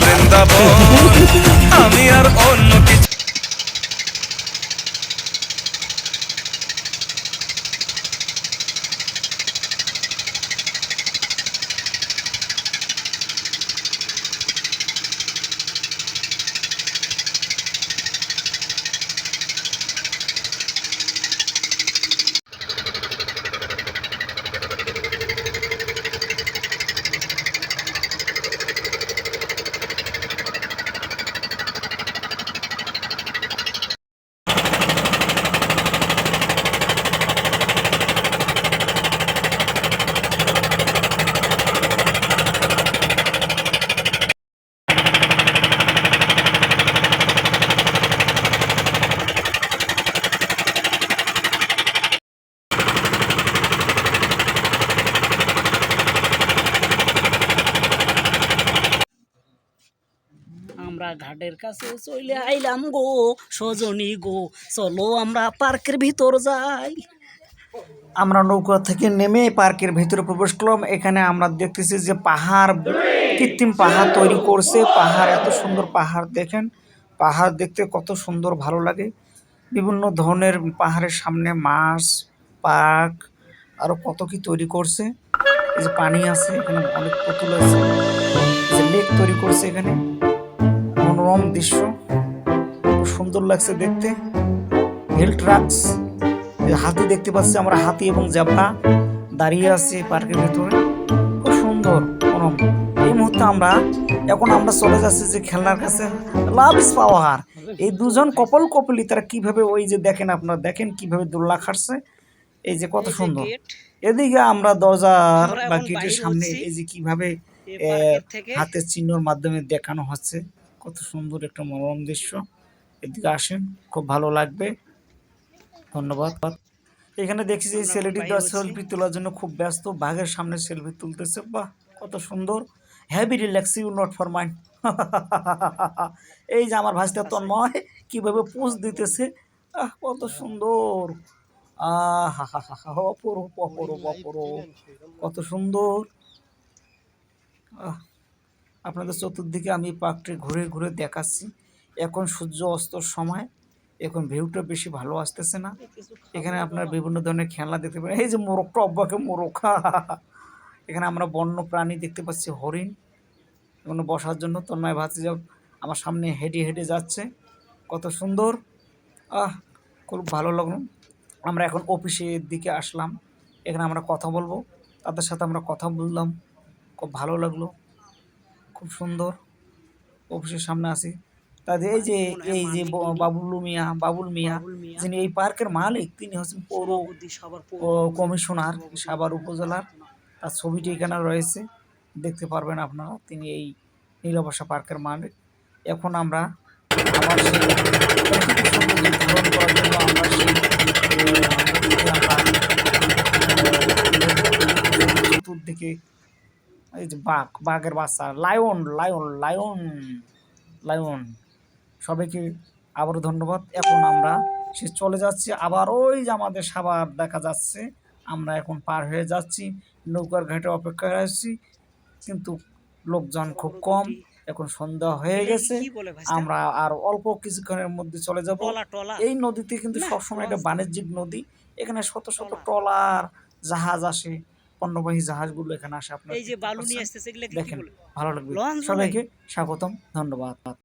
বৃন্দাবন আমি আর অন্য কিছু আমরা ঘাটের কাছে চলে আইলাম গো, সজনী গো। চলো আমরা পার্কের ভিতর যাই। আমরা নৌকা থেকে নেমে পার্কের ভিতরে প্রবেশ করলাম। এখানে আমরা দেখতেছি যে পাহাড়, কৃত্রিম পাহাড় তৈরি করছে। পাহাড় এত সুন্দর পাহাড় দেখেন। পাহাড় দেখতে কত সুন্দর, ভালো লাগে। বিভিন্ন ধরনের পাহাড়ের সামনে মাছ, পার্ক, আরও কত কি তৈরি করছে। এই যে পানি আছে, এখানে অনেক পুতুল আছে। লেক তৈরি করছে এখানে। মনোরম দৃশ্য। খুব সুন্দর লাগছে দেখতে। হিল ট্রাক্স হাতি দেখতে পাচ্ছি আমরা হাতি এবং জাবলা দাঁড়িয়ে আছে পার্কের ভিতরে। খুব সুন্দর মনোরম। এই মুহূর্তে আমরা এখন আমরা চলে যাচ্ছি যে খেলনার কাছে। লাভ ইস পাওয়ার। এই দুজন কপল কপলি তারা কীভাবে ওই যে দেখেন আপনারা দেখেন কীভাবে দোল্লা খাটছে। এই যে কত সুন্দর। এদিকে আমরা দরজার বা গেটের সামনে এই যে কীভাবে হাতের চিহ্নর মাধ্যমে দেখানো হচ্ছে। কত সুন্দর একটা মনোরম দৃশ্য। এদিকে আসেন খুব ভালো লাগবে। ধন্যবাদ। এখানে দেখছি যে ছেলেটি হচ্ছি। সেলফি তোলার জন্য খুব ব্যস্ত বাঘের সামনে সেলফি তুলতেছে। বাহ কত সুন্দর। Heavy relax you not for mind এই যে আমার ভাষটা তন্ময় কীভাবে পোজ দিতেছে। আহ কত সুন্দর। আহ হা হা হা হা অপরূপ অপরূপ অপরূপ। কত সুন্দর। আহ। আপনাদের চতুর্দিকে আমি পার্কটি ঘুরে ঘুরে দেখাচ্ছি। এখন সূর্য অস্তর সময়, এখন ভিউটা বেশি ভালো আসতেছে না। এখানে আপনার বিভিন্ন ধরনের খেলনা দেখতে পাবেন। এই যে মোরগটা অব্বাকে মোরগ এখানে আমরা বন্য প্রাণী দেখতে পাচ্ছি, হরিণ। এখানে বসার জন্য তন্ময় ভাতি যাও আমার সামনে হেঁটে হেঁটে যাচ্ছে। কত সুন্দর। আহ, খুব ভালো লাগল। আমরা এখন অফিসের দিকে আসলাম। এখানে আমরা কথা বলব। তাদের সাথে আমরা কথা বললাম। খুব ভালো লাগল। খুব সুন্দর। অফিসের সামনে আসি তাদের এই যে এই যে বাবুল মিয়া বাবুল মিয়া। যিনি এই পার্কের মালিক তিনি হচ্ছেন পৌর কমিশনার সাভার উপজেলার। তার ছবিটি এখানে রয়েছে। দেখতে পারবেন আপনারা তিনি এই নীলবাসা পার্কের মালিক। এখন আমরা আবার সেই করার জন্য আমরা সেই আহ, আমরা, আহ, চতুর্দিকে এই যে বাঘ বাঘের বাচ্চা লায়ন লায়ন লায়ন লায়ন। সবাইকে আবারও ধন্যবাদ। এখন আমরা সে চলে যাচ্ছি। আবার ওই যে আমাদের সাবার দেখা যাচ্ছে। আমরা এখন পার হয়ে যাচ্ছি। নৌকার ঘাটে অপেক্ষায় আসছি কিন্তু লোকজন খুব কম। এখন সন্ধ্যা হয়ে গেছে। আমরা আর অল্প কিছুক্ষণের মধ্যে চলে যাব। এই নদীতে কিন্তু সবসময় একটা বাণিজ্যিক নদী। এখানে শত শত ট্রলার জাহাজ আসে। পণ্যবাহী জাহাজগুলো এখানে আসে আপনার এই যে বালু নিয়ে আসতেছে এগুলো কি দেখেন বলে? ভালো লাগবে সবাইকে স্বাগতম ধন্যবাদ।